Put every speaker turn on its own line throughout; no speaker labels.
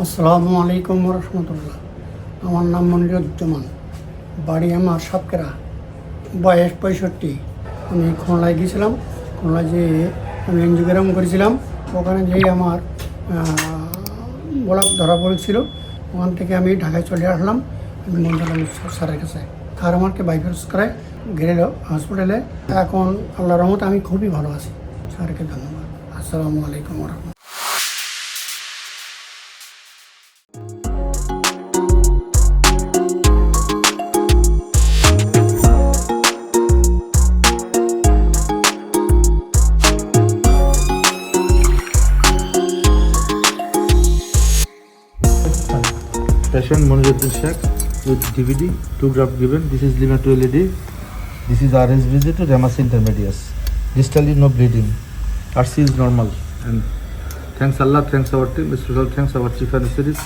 আসসালামু আলাইকুম রহমতুল্লাহ। আমার নাম মনিরুজ্জামান। বাড়ি আমার সাতকেরা বয়স পঁয়ষট্টি। আমি খুলনায় গিয়েছিলাম। খুলনায় যে আমি এনজিওগ্রাম করেছিলাম। ওখানে যেই আমার গোলাপ ধরা পড়েছিল। ওখান থেকে আমি ঢাকায় চলে আসলাম। মন্দিরাম স্যারের কাছে। আর আমাকে বাইপাস করে গেল হসপিটালে। এখন আল্লাহ রহমত আমি খুবই ভালো আছি। স্যারকে ধন্যবাদ। আসসালামু আলাইকুম রহমতুল্লাহ।
Patient Moniruddin Sheikh with DVD, two graph given. This is Limato LED. This is RSVG to Ramas intermedius. Distally no bleeding. RC is normal. And thanks Allah, thanks our team, special thanks our chief anesthetist,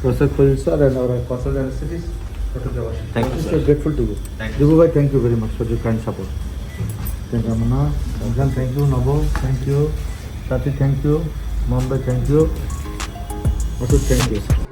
Professor Khalil sir and our consultant anesthetist, Dr.
Thank you,
We
sir.
grateful to you.
Thank
Dibu bhai, thank you very much for your kind support. Thank you, Amana. Thank you. Nabo, thank you. Sati, thank you. Mumbai, thank you. Masud, thank you.